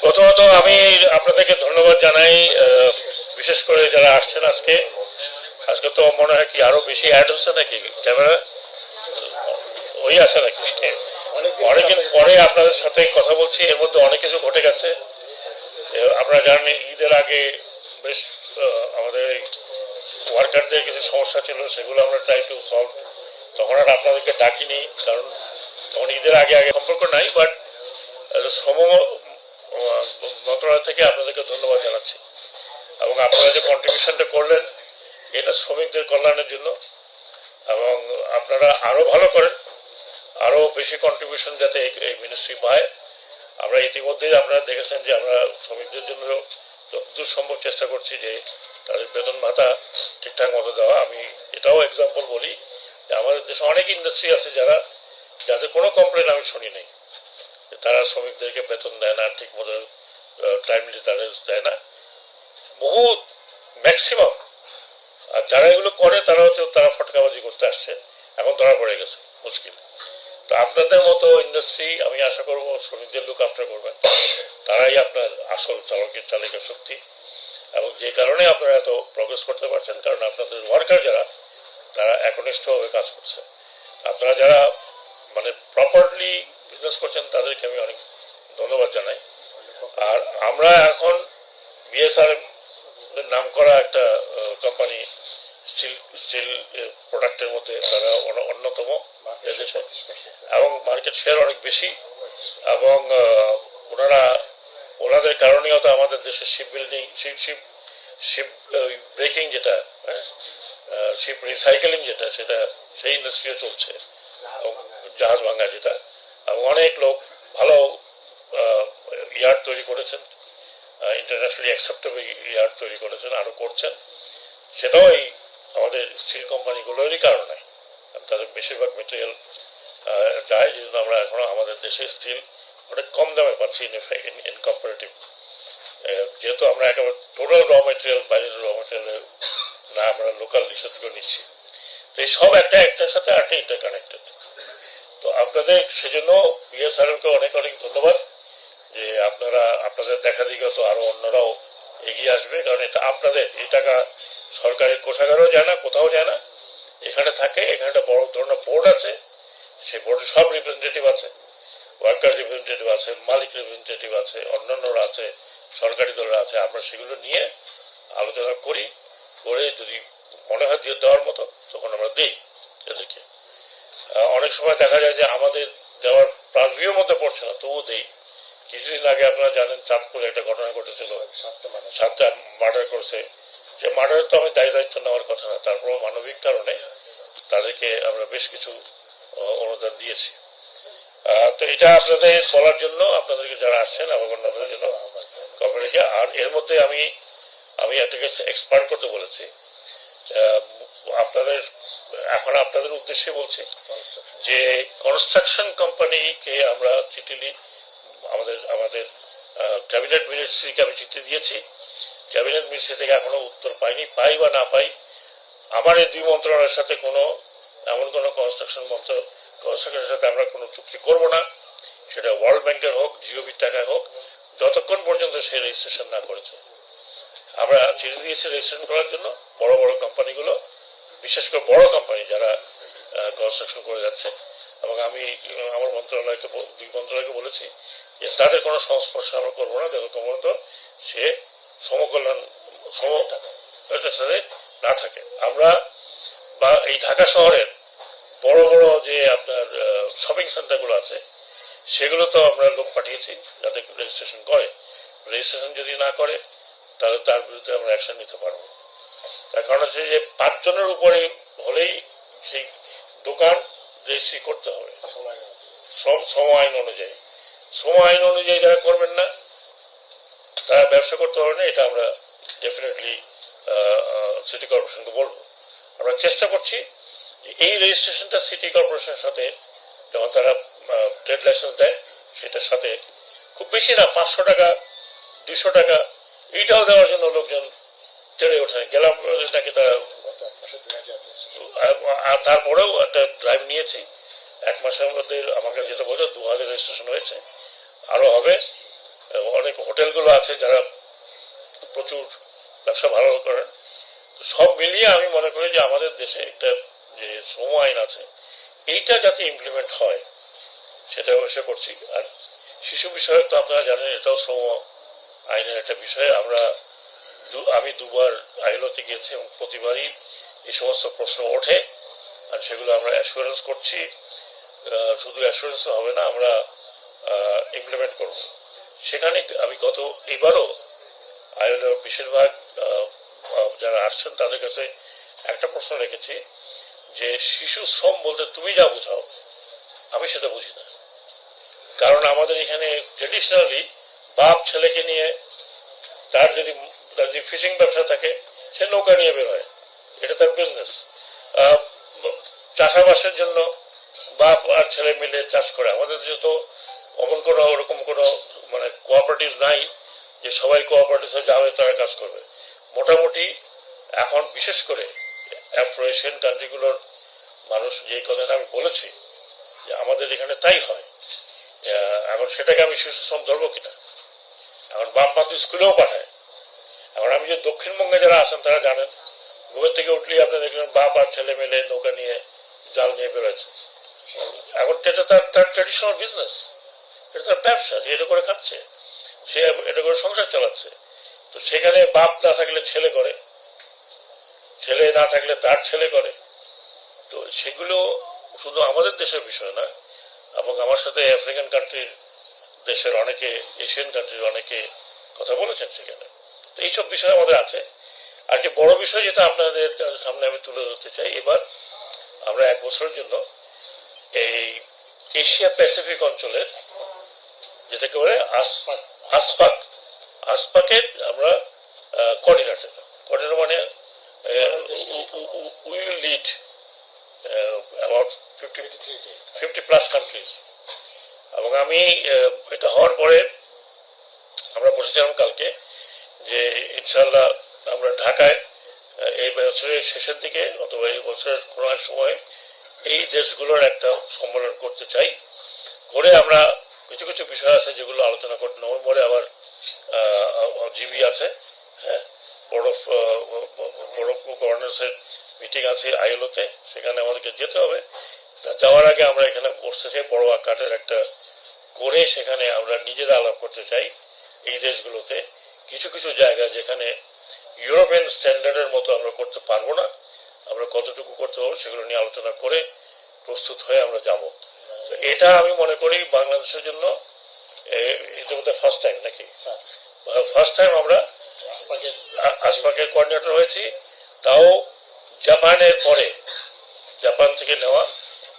প্রথমত আমি আপনাদেরকে ধন্যবাদ জানাই বিশেষ করে যারা আসছেন আজকে। আজকে তো মনে হয় কি আরও বেশি অ্যাড হচ্ছে নাকি ক্যামেরা? ওই আছে নাকি? অনেকদিন পরে আপনাদের সাথে কথা বলছি এর মধ্যে অনেক কিছু ঘটে গেছে। আপনারা জানেন ঈদের আগে বেশ আমাদের ওয়ার্কারদের কিছু সমস্যা ছিল সেগুলো আমরা ট্রাই টু সলভ তখন আর আপনাদেরকে ডাকিনি কারণ তখন ঈদের আগে আগে সম্পর্ক নাই বাট শ্রম আহ, মন্ত্রণালয় থেকে আপনাদেরকে ধন্যবাদ জানাচ্ছি। এবং আপনারা যে কন্ট্রিবিউশনটা করলেন, এটা শ্রমিকদের কল্যাণের জন্য, এবং আপনারা আরও ভালো করেন আরও বেশি কন্ট্রিবিউশন যাতে এই- মিনিস্ট্রি পায়। আমরা ইতিমধ্যেই আপনারা দেখেছেন যে আমরা শ্রমিকদের জন্য যতদূর সম্ভব চেষ্টা করছি যে তাদের বেতন ভাতা ঠিকঠাক মতো দেওয়া। আমি এটাও এক্সাম্পল বলি যে আমাদের দেশে অনেক ইন্ডাস্ট্রি আছে যারা, যাদের কোনো কমপ্লেন আমি শুনি নাই। তারা শ্রমিকদেরকে বেতন দেয় না, ঠিক মতো টাইমলি তারা দেয় না। বহু ম্যাক্সিমাম আর যারা এগুলো করে, তারা হচ্ছে, তারা ফটকাবাজি করতে আসছে। এখন ধরা পড়ে গেছে, মুশকিল। তো আপনাদের মতো ইন্ডাস্ট্রি আমি আশা করব শ্রমিকদের লুক আফটার করবেন। তারাই আপনার আসল চালকের চালিকা শক্তি। এবং যে কারণে আপনারা এত প্রগ্রেস করতে পারছেন, কারণ আপনাদের ওয়ার্কার যারা, তারা একনিষ্ঠভাবে কাজ করছে। আপনারা যারা মানে প্রপারলি বিজনেস করছেন, তাদেরকে আমি অনেক ধন্যবাদ জানাই। আর আমরা এখন বিএসআর নাম করা একটা কোম্পানি স্টিল স্টিল প্রোডাক্টের মধ্যে তারা অন্যতম এবং মার্কেট শেয়ার অনেক বেশি। এবং ওনারা, ওনাদের কারণেও তো আমাদের দেশে ship building ship ship ship breaking যেটা শিপ রিসাইকেলিং যেটা, সেটা সেই ইন্ডাস্ট্রিও চলছে। জাহাজ ভাঙা যেটা। অনেক লোক ভালো ইয়ার্ড তৈরি করেছেন ইন্টারন্যাশনালি অ্যাকসেপ্টেবল ইয়ার্ড তৈরি করেছেন, আরও করছেন। সেটাও এই আমাদের স্টিল কোম্পানিগুলোরই কারণে। তাদের বেশিরভাগ মেটেরিয়াল যায়, যেহেতু আমরা এখনও আমাদের দেশে স্টিল অনেক কম দামে পাচ্ছি ইন ইন কম্পারেটিভ যেহেতু আমরা একেবারে টোটাল র মেটেরিয়াল বাইরের র মেটেরিয়াল না আমরা লোকাল রিসার্চ করে নিচ্ছি। তো এই সব একটা একটার সাথে একটা ইন্টারকানেক্টেড তো আপনাদের সেজন্য বিএসআরএমকে অনেক অনেক ধন্যবাদ যে আপনারা আপনাদের দেখা দিকে তো আরও অন্যরাও এগিয়ে আসবে। কারণ এটা আপনাদের, এই টাকা সরকারি কোষাগারও যায় না, কোথাও যায় না। এখানে থাকে, এখানে একটা বড় ধরনের বোর্ড আছে। সেই বোর্ডে সব রিপ্রেজেন্টেটিভ আছে। ওয়ার্কার রিপ্রেজেন্টেটিভ আছে, মালিক রিপ্রেজেন্টেটিভ আছে, অন্যান্যরা আছে, সরকারি দলরা আছে। আমরা সেগুলো নিয়ে আলোচনা করি, করে যদি মনে হয় দিয়ে দেওয়ার মতো, তখন আমরা দিই এদেরকে। অনেক সময় দেখা যায় যে আমাদের দেওয়ার প্রাণভিও মধ্যে পড়ছে না তবুও দেই। কিছুদিন আগে আপনারা জানেন চাঁদপুরে একটা ঘটনা ঘটেছিল। সাতটা মার্ডার। করছে। যে মার্ডারের তো আমি দায়ী দায়িত্ব নেওয়ার কথা না তারপরেও মানবিক কারণে তাদেরকে আমরা বেশ কিছু অনুদান দিয়েছি। তো এটা আপনাদের বলার জন্য আপনাদেরকে যারা আসছেন অন্যদের জন্য কোম্পানিকে আর এর মধ্যে আমি আমি এটাকে এক্সপান্ড করতে বলেছি। আপনাদের, এখন আপনাদের উদ্দেশ্যে বলছি যে কনস্ট্রাকশন কোম্পানিকে আমরা চিঠি আমাদের আমাদের ক্যাবিনেট মিনিস্ট্রিকে আমি চিঠি দিয়েছি। ক্যাবিনেট মিনিস্ট্রি থেকে এখনও উত্তর পাইনি, পাই বা না পাই, আমার এই দুই মন্ত্রণালয়ের সাথে কোনো, এমন কোনো কনস্ট্রাকশন মন্ত্র কনস্ট্রাকশনের সাথে আমরা কোনো চুক্তি করব না। সেটা ওয়ার্ল্ড ব্যাংকের হোক জিওবির টাকায় হোক, যতক্ষণ পর্যন্ত সে রেজিস্ট্রেশন না করেছে। আমরা চিঠি দিয়েছি রেজিস্ট্রেশন করার জন্য, বড় বড় কোম্পানিগুলো বিশেষ করে বড় কোম্পানি যারা কনস্ট্রাকশন করে যাচ্ছে। এবং আমি, আমার মন্ত্রণালয়কে দুই মন্ত্রণালয়কে বলেছি যে তাদের কোনো সংস্পর্শ আমরা করব না। যতক্ষণ পর্যন্ত সে সমকল্যাণ, সম সাথে না থাকে। আমরা বা এই ঢাকা শহরের বড় বড় যে আপনার শপিং সেন্টারগুলো আছে, সেগুলো তো আমরা লোক পাঠিয়েছি যাতে রেজিস্ট্রেশন করে। রেজিস্ট্রেশন যদি না করে, তাহলে তার বিরুদ্ধে আমরা অ্যাকশন নিতে পারব। তার কারণ হচ্ছে যে পাঁচজনের উপরে হলেই সেই দোকান রেজিস্ট্রি করতে হবে। শ্রম শ্রম আইন অনুযায়ী। শ্রম আইন অনুযায়ী যারা করবেন না, তারা ব্যবসা করতে পারবে না, এটা আমরা ডেফিনেটলি সিটি কর্পোরেশনকে বলব। আমরা চেষ্টা করছি এই রেজিস্ট্রেশনটা সিটি কর্পোরেশনের সাথে যখন তারা ট্রেড লাইসেন্স দেয়, সেটার সাথে খুব বেশি না, পাঁচশো টাকা দুশো টাকা, এইটাও দেওয়ার জন্য লোকজন চড়ে ওঠে গেলাম তারা আর- তারপরেও একটা ড্রাইভ নিয়েছি। এক মাসের মধ্যে আমাকে যেটা বলছো দু হাজার রেজিস্ট্রেশন হয়েছে। আরও হবে। অনেক হোটেলগুলো আছে যারা প্রচুর ব্যবসা ভালো করেন সব মিলিয়ে আমি মনে করি যে আমাদের দেশে একটা যে শ্রম আইন আছে, এইটা যাতে ইমপ্লিমেন্ট হয়, সেটা অবশ্যই করছি। আর শিশু বিষয়ক তো আপনারা জানেন, এটাও শ্রম আইনের একটা বিষয়। আমরা আমি দুবার আইলতে গিয়েছি এবং প্রতিবারই এই সমস্ত প্রশ্ন ওঠে, আর সেগুলো আমরা অ্যাসুরেন্স করছি। শুধু অ্যাসুরেন্স হবে না, আমরা ইমপ্লিমেন্ট করব। সেখানে আমি গত এবারও আইএলও বেশিরভাগ যারা আসছেন তাদের কাছে একটা প্রশ্ন রেখেছি যে শিশু শ্রম বলতে তুমি যা বোঝাও, আমি সেটা বুঝি না। কারণ আমাদের এখানে ট্রেডিশনালি বাপ ছেলেকে নিয়ে তার যদি তার যদি ফিশিং ব্যবসা থাকে, সে নৌকা নিয়ে বের হয়। এটা তার বিজনেস চাষাবাসের জন্য বাপ আর ছেলে মিলে চাষ করে। আমাদের দেশে তো অমন কোনো ওরকম কোনো মানে কোঅপারেটিভ নাই, যে সবাই কোঅপারেটিভে যাবে তারা কাজ করবে। মোটামুটি এখন বিশেষ করে আফ্রো এশিয়ান কান্ট্রিগুলোর মানুষ যে কথাটা আমি বলেছি, যে আমাদের এখানে তাই হয়। এখন সেটাকে আমি শিশু শ্রম ধরবো কিনা? এখন বাপ মা স্কুলেও পাঠায়। এখন আমি যে দক্ষিণবঙ্গে যারা আছেন, তারা জানেন, ঘুমের থেকে উঠলেই আপনি দেখলেন বাপ আর ছেলে মেলে নৌকা নিয়ে জাল নিয়ে বেরোচ্ছে। এখন এটা তার তার ট্রেডিশনাল বিজনেস এটা তার ব্যবসা এটা করে খাচ্ছে, সে এটা করে সংসার চালাচ্ছে। তো সেখানে বাপ না থাকলে ছেলে করে, ছেলে না থাকলে তার ছেলে করে। তো সেগুলো শুধু আমাদের দেশের বিষয় না, এবং আমার সাথে আফ্রিকান কান্ট্রির দেশের অনেকে এশিয়ান কান্ট্রির অনেকে কথা বলেছেন সেখানে। এইসব বিষয় আমাদের আছে। আর যে বড় বিষয় যেটা আপনাদের সামনে আমি তুলে ধরতে চাই, এবার আমরা এক বছরের জন্য এই এশিয়া প্যাসিফিক অঞ্চলের যেটাকে বলে আসপাক আসফাকের আমরা কোঅর্ডিনেটর কোঅর্ডিনেটর মানে we will lead about fifty fifty plus countries এবং আমি এটা হওয়ার পরে আমরা বসেছিলাম কালকে। যে ইনশাল্লাহ আমরা ঢাকায় এই বছরের শেষের দিকে অথবা এই বছরের কোনো এক সময় এই দেশগুলোর একটা সম্মেলন করতে চাই। করে আমরা কিছু কিছু বিষয় আছে যেগুলো আলোচনা করতে নভেম্বরে আবার জিবি আছে হ্যাঁ? বোর্ড গভর্নেন্সের মিটিং আছে আইএলওতে সেখানে আমাদেরকে যেতে হবে। তা যাওয়ার আগে আমরা এখানে বসতে চাই, বড় আকারের একটা করে সেখানে আমরা নিজেরা আলাপ করতে চাই এই দেশগুলোতে। কিছু কিছু জায়গা যেখানে ইউরোপিয়ান স্ট্যান্ডার্ডের মতো আমরা করতে পারব না আমরা কতটুকু করতে পারব সেগুলো নিয়ে আলোচনা করে প্রস্তুত হয়ে আমরা যাব। তো এটা আমি মনে করি বাংলাদেশের জন্য এটা বোধহয় ফার্স্ট টাইম নাকি? ফার্স্ট টাইম আমরা আ- আসপাকের কোঅর্ডিনেটর হয়েছি তাও জাপানের পরে জাপান থেকে নেওয়া।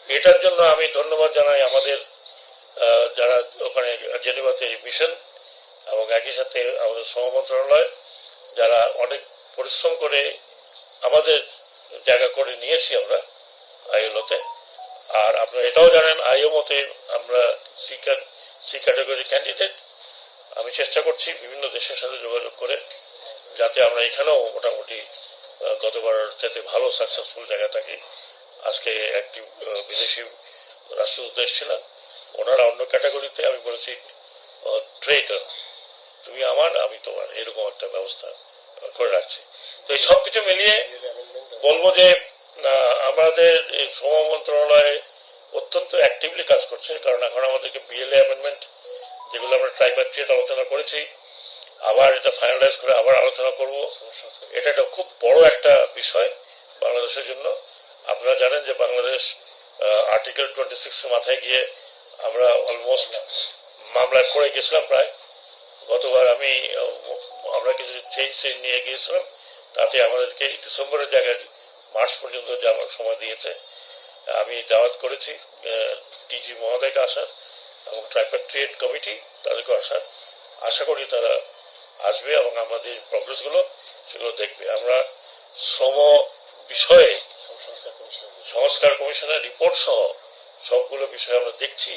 এটার জন্য আমি ধন্যবাদ জানাই আমাদের যারা ওখানে জেনেভাতে মিশন এবং একই সাথে আমাদের শ্রম মন্ত্রণালয়, যারা অনেক পরিশ্রম করে আমাদের জায়গা করে নিয়েছি আমরা আইএলওতে। আর আপনারা এটাও জানেন, আইএমওতে আমরা সি সি ক্যাটাগরি ক্যান্ডিডেট আমি চেষ্টা করছি বিভিন্ন দেশের সাথে যোগাযোগ করে, যাতে আমরা এখানেও মোটামুটি গতবার যাতে ভালো সাকসেসফুল জায়গা থাকি। আজকে একটি বিদেশি রাষ্ট্রদূত এসেছিলেন। ওনারা অন্য ক্যাটাগরিতে আমি বলেছি ট্রেডার তুমি আমার, আমি তোমার। এরকম একটা ব্যবস্থা করে রাখছি। তো এই সব কিছু মিলিয়ে বলব যে আমাদের এই শ্রম মন্ত্রণালয় অত্যন্ত অ্যাক্টিভলি কাজ করছে, কারণ এখন আমাদেরকে বিএলএ অ্যামেন্ডমেন্ট যেগুলো আমরা ট্রাইপ্যাট্রিয়েট আলোচনা করেছি, আবার এটা ফাইনালাইজ করে আবার আলোচনা করব। এটা একটা খুব বড় একটা বিষয় বাংলাদেশের জন্য। আপনারা জানেন যে বাংলাদেশ আর্টিকেল টোয়েন্টি সিক্সের মাথায় গিয়ে আমরা অলমোস্ট মামলায় পড়ে গেছিলাম প্রায়। গতবার আমি আমরা কিছু চেঞ্জ চেঞ্জ নিয়ে গিয়েছিলাম, তাতে আমাদেরকে ডিসেম্বরের জায়গায় মার্চ পর্যন্ত যাওয়ার সময় দিয়েছে। আমি দাওয়াত করেছি ডিজি মহোদয়কে আসার এবং ট্রাইপ্যাট্রিয়েট কমিটি তাদেরকে আসার। আশা করি তারা আসবে এবং আমাদের প্রগ্রেসগুলো সেগুলো দেখবে। আমরা শ্রম বিষয়ে, সংস্কার কমিশনের রিপোর্ট সহ সবগুলো বিষয় আমরা দেখছি।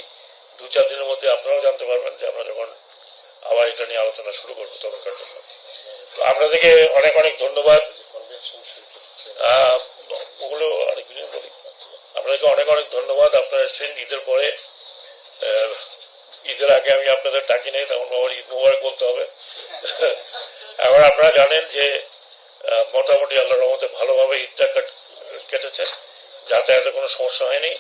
দু চার দিনের মধ্যে আপনারাও জানতে পারবেন যে আমরা যখন আবার এটা নিয়ে আলোচনা শুরু করব তখনকার জন্য। তো আপনাদেরকে অনেক অনেক ধন্যবাদ। ওগুলো আরেকদিন বলি। আপনাদেরকে অনেক অনেক ধন্যবাদ। আপনারা এসেছেন ঈদের পরে। ঈদের আগে আমি আপনাদের ডাকি নেই, তখন আবার ঈদ মোবারক বলতে হবে। আপনারা জানেন যে মোটামুটি আল্লাহ রহমতে ভালোভাবে ঈদটা কাট- কেটেছে, যাতায়াতে কোনো সমস্যা হয়নি।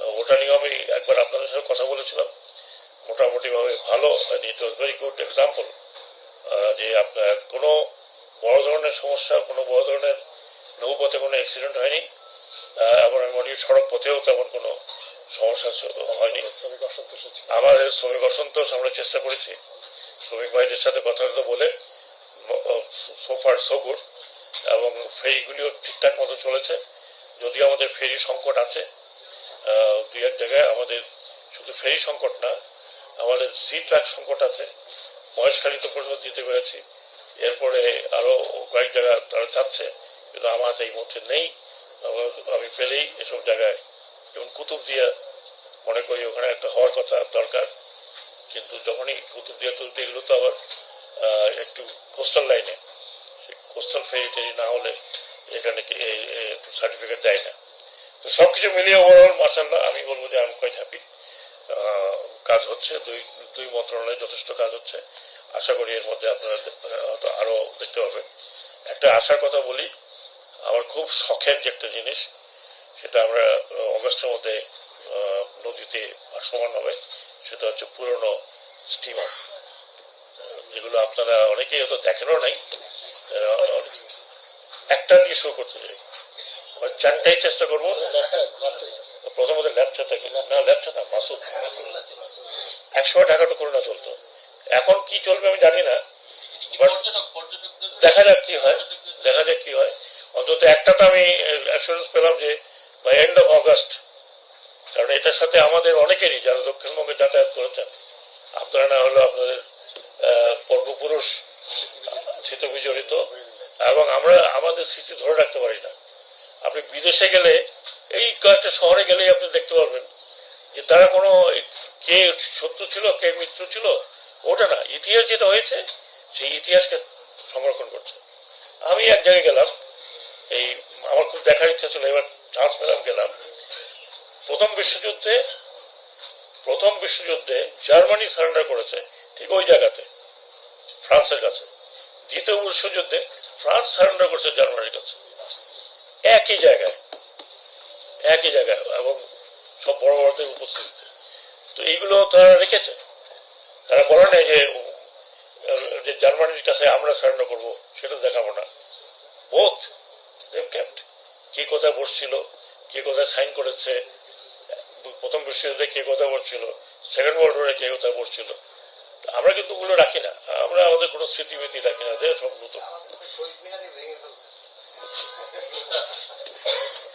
ওটা নিয়েও আমি একবার আপনাদের সাথে কথা বলেছিলাম। মোটামুটিভাবে ভালো it was very good example যে আপনার কোনো বড় ধরনের সমস্যা কোনো বড় ধরনের নৌপথে কোনো অ্যাক্সিডেন্ট হয়নি এবং মোটামুটি সড়ক পথেও তেমন কোনো সমস্যা হয়নি। আমাদের শ্রমিক অসন্তোষ আমরা চেষ্টা করেছি। শ্রমিক ভাইদের সাথে কথাবার্তা বলে সোফার সো গুড এবং ফেরিগুলিও ঠিকঠাক মতো চলেছে। যদিও আমাদের ফেরি সংকট আছে দুই এক জায়গায় আমাদের শুধু ফেরি সংকট না আমাদের সি ট্র্যাক সংকট আছে মহেশখালী তো পর্যন্ত দিতে পেরেছি। এরপরে আরও কয়েক জায়গা তারা চাচ্ছে কিন্তু আমার হাতে এই মুহূর্তে নেই। আমি পেলেই এসব জায়গায়। যেমন কুতুব দিয়া, মনে করি ওখানে একটা হওয়ার কথা দরকার, কিন্তু যখনই কুতুব দিয়া তুলবে এগুলো তো আবার একটু কোস্টাল লাইনে কোস্টাল ফেরি টেরি না হলে এখানে সার্টিফিকেট দেয় না। তো সব কিছু মিলিয়ে ওভারঅল মাসাল্লাহ আমি বলব যে আমি কোয়াইট হ্যাপি কাজ হচ্ছে দুই দুই মন্ত্রণালয়ে যথেষ্ট কাজ হচ্ছে। আশা করি এর মধ্যে আপনারা হয়তো আরও দেখতে পাবেন। একটা আশার কথা বলি আমার খুব শখের যে একটা জিনিস সেটা আমরা অগস্টের মধ্যে নদীতে সমান হবে সেটা হচ্ছে পুরনো স্টিমার। যেগুলো আপনারা অনেকেই হয়তো দেখেনও নাই। একটা দিয়ে শুরু করতে চাই। চারটাই চেষ্টা করব। প্রথমত ল্যাপচা থাকে না ল্যাপচা না মাসুদ। একসময় ঢাকাটা করোনা চলতো। এখন কি চলবে আমি জানি না দেখা যাক কি হয় দেখা যাক কি হয়। অন্তত একটা তো আমি অ্যাসুরেন্স পেলাম যে বাই এন্ড অফ অগস্ট কারণ এটার সাথে আমাদের অনেকেরই যারা দক্ষিণবঙ্গে যাতায়াত করেছেন আপনারা না হলো আপনাদের পূর্বপুরুষ স্মৃতি বিজড়িত এবং আমরা আমাদের স্মৃতি ধরে রাখতে পারি না। আপনি বিদেশে গেলে এই কয়েকটা শহরে গেলেই আপনি দেখতে পারবেন যে তারা কোনো কে শত্রু ছিল, কে মিত্র ছিল, ওটা না। ইতিহাস যেটা হয়েছে, সেই ইতিহাসকে সংরক্ষণ করছে। আমি এক জায়গায় গেলাম, এই আমার খুব দেখার ইচ্ছা ছিল, এবার চান্স পেলাম, গেলাম। প্রথম বিশ্বযুদ্ধে প্রথম বিশ্বযুদ্ধে জার্মানি সারেন্ডার করেছে, ঠিক ওই জায়গাতে, ফ্রান্সের কাছে। দ্বিতীয় বিশ্বযুদ্ধে ফ্রান্স সারেন্ডার করেছে জার্মানির কাছে। একই জায়গায় একই জায়গায়, এবং সব বড় বড়দের উপস্থিতিতে। তো এইগুলো তারা রেখেছে। তারা বলে নাই যে যে জার্মানির কাছে আমরা সারেন্ডার করব সেটা দেখাবো না। বোথ দেব ক্যাপ্ট কে কোথায় বসছিল কে কোথায় সাইন করেছে প্রথম বিশ্বযুদ্ধে কে কোথায় বসছিল সেকেন্ড ওয়ার্ল্ড ওয়ারে কে কোথায় বসছিল। আমরা কিন্তু ওগুলো রাখি না। আমরা আমাদের কোনো স্মৃতিমিতি রাখি না দেখ সব নতুন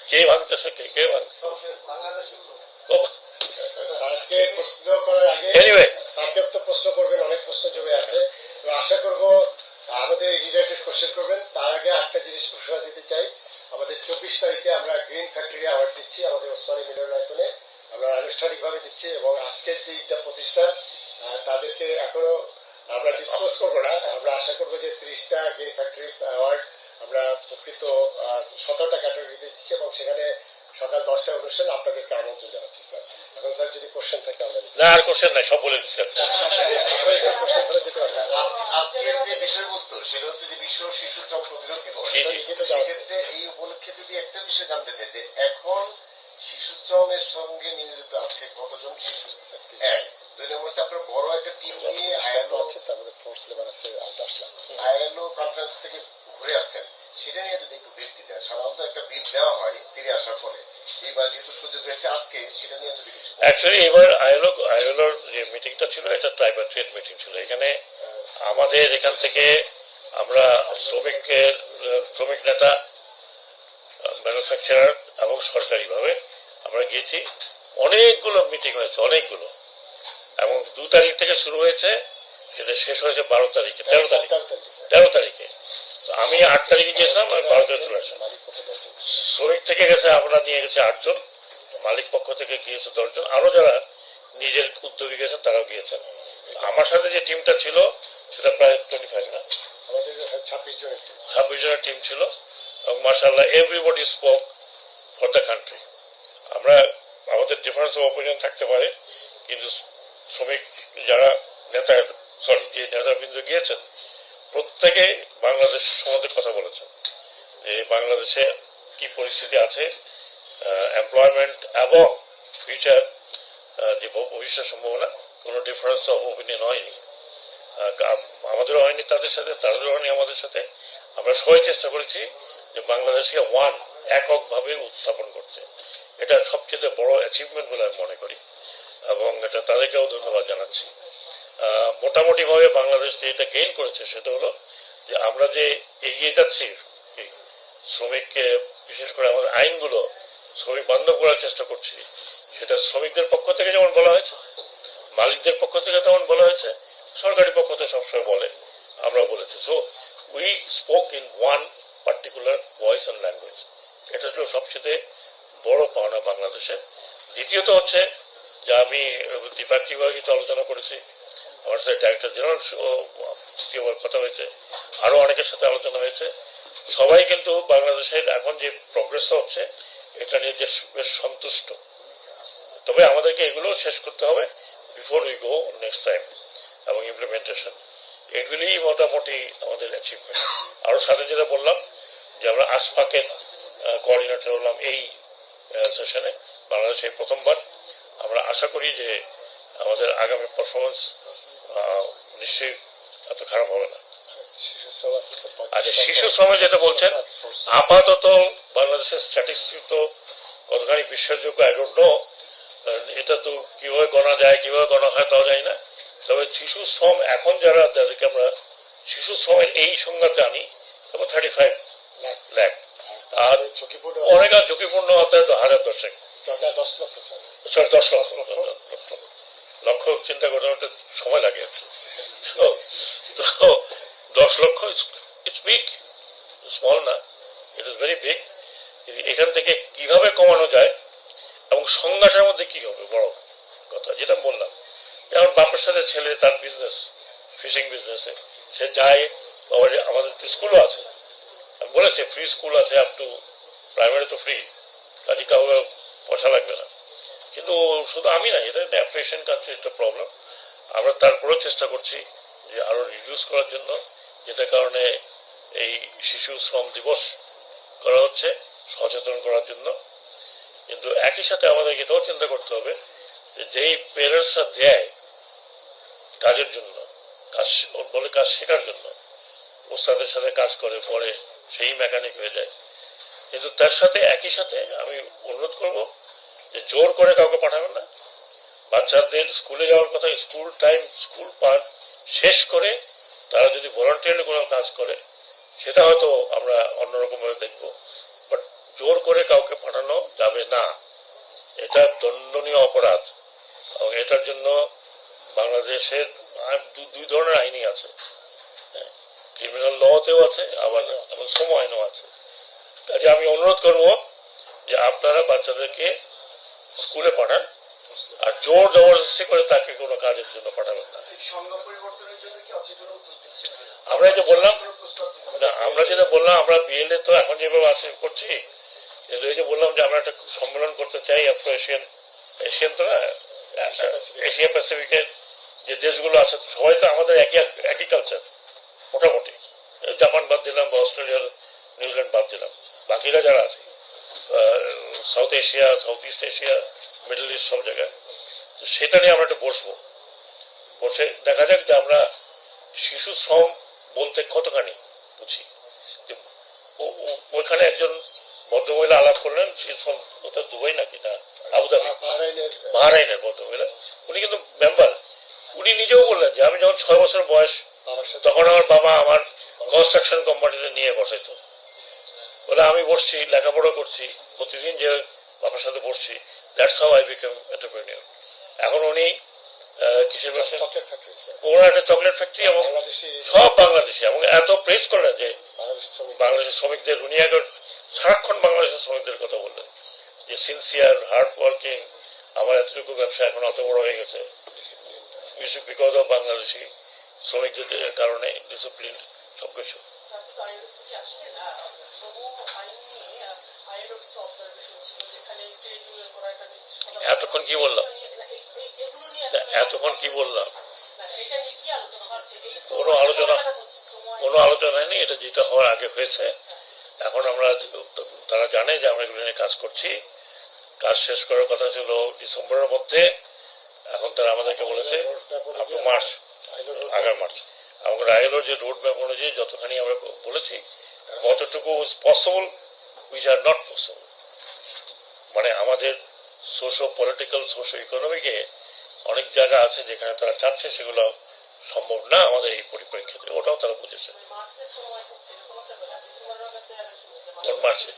কে ভাঙতেছে কে কে ভাঙছে স্যারকে প্রশ্ন করার আগে Anyway. স্যারকে তো প্রশ্ন করবেন অনেক প্রশ্ন জমে আছে। তো আশা করব আমাদের রিলেটেড কোশ্চেন করবেন। তার আগে একটা জিনিস ঘোষণা দিতে চাই। আমাদের চব্বিশ তারিখে আমরা গ্রিন ফ্যাক্টরি অ্যাওয়ার্ড দিচ্ছি আমাদের ওসমানী মিলনায়তনে আমরা আনুষ্ঠানিকভাবে দিচ্ছি এবং আজকের যেটা প্রতিষ্ঠান তাদেরকে এখনও আমরা ডিসকাস করব না। আমরা আশা করব যে ত্রিশটা গ্রিন ফ্যাক্টরি অ্যাওয়ার্ড আমরা প্রকৃত সতেরোটা ক্যাটাগরিতে দিচ্ছি এবং সেখানে সকাল দশটায় অনুষ্ঠান আপনাদেরকে আমন্ত্রণ জানাচ্ছি স্যার। স্যার যদি কোশ্চেন থাকে না আর কোশ্চেন নাই সব বলে দিচ্ছেন পারি। স্যার কোশ্চেন ছাড়া যেতে পারবেন না। আজ- আজকের যে বিষয়বস্তু সেটা হচ্ছে যে বিশ্ব শিশু শ্রম প্রতিরোধ দিবস জি, জি। লিখিত দেওয়া আছে। সেক্ষেত্রে এই উপলক্ষে যদি একটা বিষয় জানতে চাই যে এখন শিশু শ্রমের সঙ্গে নিয়োজিত আছে কতজন শিশু এক দুই নম্বর হচ্ছে আপনার বড় একটা টিম নিয়ে আয়ালো আছে তারপরে ফোর্স লেবার আছে আর দশ লাখ আয়ালো কনফারেন্স থেকে ঘুরে আসতেন সেটা নিয়ে যদি একটু দিতেন সাধারণত একটা দেওয়া হয় ফিরে আসার পরে। এইবার যেহেতু সুযোগ হয়েছে আজকে সেটা নিয়ে যদি কিছু অ্যাকচুয়ালি এবার আইএলও আইএলওর যে মিটিংটা ছিল এটা ট্রাইবাট্রিয়েট মিটিং ছিল। এখানে আমাদের এখান থেকে আমরা শ্রমিকের শ্রমিক নেতা ম্যানুফ্যাকচারার এবং সরকারিভাবে আমরা গিয়েছি। অনেকগুলো মিটিং হয়েছে অনেকগুলো। এবং দু তারিখ থেকে শুরু হয়েছে সেটা শেষ হয়েছে বারো তারিখে তেরো তারিখ। তেরো তারিখে। আমি আট তারিখে গিয়েছিলাম আমি বারো তারিখে চলে আসলাম। শ্রমিক থেকে গেছে আমরা নিয়ে গেছে আটজন। মালিক পক্ষ থেকে গিয়েছে দশজন। আরও যারা নিজের উদ্যোগে গেছেন তারাও গিয়েছেন। আমার সাথে যে টিমটা ছিল সেটা প্রায় টোয়েন্টি ফাইভ না? আমাদের ছাব্বিশ জনের টিম ছাব্বিশ জনের টিম ছিল। এবং মার্শাল্লাহ everybody spoke for the country আমরা আমাদের ডিফারেন্স অফ অপিনিয়ন থাকতে পারে কিন্তু শ্রমিক যারা নেতা সরি যে নেতাবৃন্দ গিয়েছেন প্রত্যেকে বাংলাদেশ সম্বন্ধে কথা বলেছেন যে বাংলাদেশে কি পরিস্থিতি আছে এমপ্লয়মেন্ট এবং ফিউচার যে ভবিষ্যৎ সম্ভাবনা, কোনো ডিফারেন্স অফ ওপিনিয়ন হয়নি। আমাদেরও হয়নি তাদের সাথে, তাদেরও হয়নি আমাদের সাথে। আমরা সবাই চেষ্টা করেছি যে বাংলাদেশকে ওয়ান এককভাবে উত্থাপন করতে। এটা সবচেয়ে বড় অ্যাচিভমেন্ট বলে আমি মনে করি এবং এটা তাদেরকেও ধন্যবাদ জানাচ্ছি। মোটামুটিভাবে বাংলাদেশ যে এটা গেইন করেছে সেটা হলো যে আমরা যে এগিয়ে যাচ্ছি শ্রমিককে বিশেষ করে আমাদের আইনগুলো শ্রমিক বান্ধব করার চেষ্টা করছি, সেটা শ্রমিকদের পক্ষ থেকে যেমন বলা হয়েছে, মালিকদের পক্ষ থেকে তেমন বলা হয়েছে, সরকারি পক্ষ থেকে সবসময় বলে আমরা বলেছি। So we spoke in one particular voice and language এটা ছিল সবচেয়ে বড় পাওনা বাংলাদেশের। দ্বিতীয়ত হচ্ছে যে আমি দ্বিপাক্ষিক তো আলোচনা করেছি আমার সাথে ডাইরেক্টর জেনারেল তৃতীয়বার কথা হয়েছে। আরও অনেকের সাথে আলোচনা হয়েছে। সবাই কিন্তু বাংলাদেশের এখন যে প্রগ্রেসটা হচ্ছে, এটা নিয়ে যে বেশ সন্তুষ্ট। তবে আমাদেরকে এগুলো শেষ করতে হবে before we go next time এবং ইমপ্লিমেন্টেশন এগুলি মোটামুটি আমাদের অ্যাচিভমেন্ট আরও সাথে যেটা বললাম, যে আমরা আশপাকের কোঅর্ডিনেটর হলাম এই সেশনে বাংলাদেশে প্রথমবার। আমরা আশা করি যে আমাদের আগামী পারফরমেন্স নিশ্চয়ই এত খারাপ হবে না। আচ্ছা শিশু লক্ষ। শ্রমে যেটা বলছেন আপাতত বাংলাদেশের স্ট্যাটিস্টিক তো কতখানি বিশ্বাসযোগ্য আই ডোন্ট নো এটা তো কীভাবে গণা যায় কীভাবে গণা হয় তাও যায় না। তবে শিশু শ্রম এখন যারা যাদেরকে আমরা শিশু শ্রমের এই সংজ্ঞাতে আনি তবে থার্টি ফাইভ লাখ। ল্যাক আর ঝুঁকিপূর্ণ অনেক আর ঝুঁকিপূর্ণ তো হাজার দশেক। দশ লক্ষ সরি দশ লক্ষ। লক্ষ লক্ষ চিন্তা করতে একটা সময় লাগে। তো তো দশ লক্ষ ইটস বিগ স্মল না ইট ইস ভেরি বিগ এখান থেকে কীভাবে কমানো যায় এবং সংজ্ঞাটার মধ্যে কি হবে? বড় কথা, যেটা বললাম। যেমন বাপের সাথে ছেলে, তার বিজনেস ফিশিং বিজনেসে সে যায় আমাদের তো স্কুলও আছে। বলেছে ফ্রি স্কুল আছে আপ টু প্রাইমারি তো ফ্রি কাজে কাউকে পয়সা লাগবে না। কিন্তু শুধু আমি না এটা আফ্রিকান কান্ট্রি একটা প্রবলেম আমরা তারপরেও চেষ্টা করছি যে আরও রিডিউস করার জন্য, যেটা কারণে এই শিশু শ্রম দিবস করা হচ্ছে, সচেতন করার জন্য। কিন্তু একই সাথে আমাদের এটাও চিন্তা করতে হবে যে যেই পেরেন্টসরা দেয় কাজের জন্য, কাজ বলে কাজ শেখার জন্য, ওস্তাদের সাথে কাজ করে, পরে সেই মেকানিক হয়ে যায়। কিন্তু তার সাথে একই সাথে আমি অনুরোধ করব যে জোর করে কাউকে পাঠাবেন না। বাচ্চাদের স্কুলে যাওয়ার কথা, স্কুল টাইম, স্কুল পার শেষ করে তারা যদি ভলান্টিয়ারলি কোনো কাজ করে, সেটা হয়তো আমরা অন্যরকমভাবে দেখব। বাট জোর করে কাউকে পাঠানো যাবে না। এটা দণ্ডনীয় অপরাধ। এবং এটার জন্য বাংলাদেশের দুই ধরনের আইনই আছে। ক্রিমিনাল লতেও আছে, আবার শ্রম আইনও আছে। কাজে আমি অনুরোধ করব যে আপনারা বাচ্চাদেরকে স্কুলে পাঠান আর জোর জবরদস্তি করে তাকে কোনো কাজের জন্য পাঠাবেন না? আমরা যে বললাম? না আমরা যেটা বললাম আমরা বিএলএ তো এখন যেভাবে আসে করছি যে বললাম যে আমরা একটা সম্মেলন করতে চাই আফ্রো এশিয়ান এশিয়ান তো না এশিয়া প্যাসিফিকের যে দেশগুলো আছে সবাই তো আমাদের একই একই কালচার মোটামুটি জাপান বাদ দিলাম বা অস্ট্রেলিয়ার নিউজিল্যান্ড বাদ দিলাম বাকিরা যারা আছে South Asia South East Asia Middle East সব জায়গায়। তো সেটা নিয়ে আমরা একটু বসবো। বসে দেখা যাক যে আমরা শিশু শ্রম বলতে কতখানি বুঝি। ওইখানে একজন ভদ্রমহিলা আলাপ করলেন শিশু শ্রম ওটা দুবাই নাকি? না আবুধাবি। বাহরাইনের ভদ্রমহিলা। উনি কিন্তু মেম্বার উনি নিজেও বললেন যে আমি যখন ছয় বছর বয়স তখন আমার বাবা আমার কনস্ট্রাকশন কোম্পানিতে নিয়ে বসাইতো। বলে আমি বসছি লেখাপড়া করছি। প্রতিদিন যে বাবার সাথে বসছি that's how I become entrepreneur এখন উনি কিসের ব্যবসা? ওনার একটা চকলেট ফ্যাক্টরি এবং সব বাংলাদেশি এবং এত প্রেস করলেন যে বাংলাদেশের শ্রমিকদের উনি এখন সারাক্ষণ বাংলাদেশের শ্রমিকদের কথা বললেন। যে সিনসিয়ার হার্ড ওয়ার্কিং আমার এতটুকু ব্যবসা এখন অত বড় হয়ে গেছে। বিকজ অফ বাংলাদেশি শ্রমিকদের কারণে ডিসিপ্লিন সবকিছু। তারপর এতক্ষণ কি বললাম? এতক্ষণ কি বললাম কোনো আলোচনা কোনো আলোচনা হয়নি, এটা যেটা হওয়ার আগে হয়েছে। এখন আমরা তারা জানে যে আমরা এগুলো কাজ করছি। কাজ শেষ করার কথা ছিল ডিসেম্বরের মধ্যে। এখন তারা আমাদেরকে বলেছে মার্চ, আগার মার্চ। আমাদের আইএলওর যে রোড ম্যাপ অনুযায়ী যতখানি আমরা বলেছি কতটুকু possible which are not possible মানে আমাদের সোশ্য পলিটিক্যাল সোশ্য ইকোনমিকে অনেক জায়গা আছে যেখানে তারা চাচ্ছে সেগুলো সম্ভব না আমাদের এই পরিপ্রেক্ষিতে। ওটাও তারা বুঝেছে। মানে মার্চে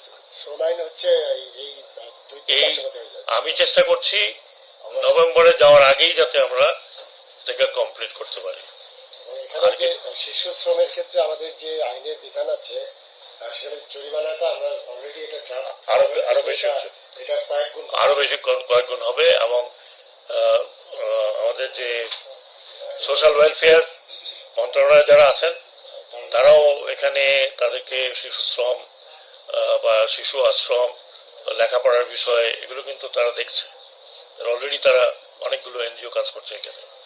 হচ্ছে এই- আমি চেষ্টা করছি নভেম্বরে যাওয়ার আগেই যাতে আমরা এটাকে কমপ্লিট করতে পারি। এখানে যে শিশু শ্রমের ক্ষেত্রে আমাদের যে আইনের বিধান আছে আরো- আরও বেশি এটা- হচ্ছে। এটা কয়েক গুণ আরও বেশি কয়েক- কয়েক গুণ হবে এবং আমাদের যে সোশ্যাল ওয়েলফেয়ার মন্ত্রণালয়ে যারা আছেন তারাও এখানে তাদেরকে শিশু শ্রম বা শিশু আশ্রম লেখাপড়ার বিষয় এগুলো কিন্তু তারা দেখছে। অলরেডি তারা অনেকগুলো এনজিও কাজ করছে এখানে।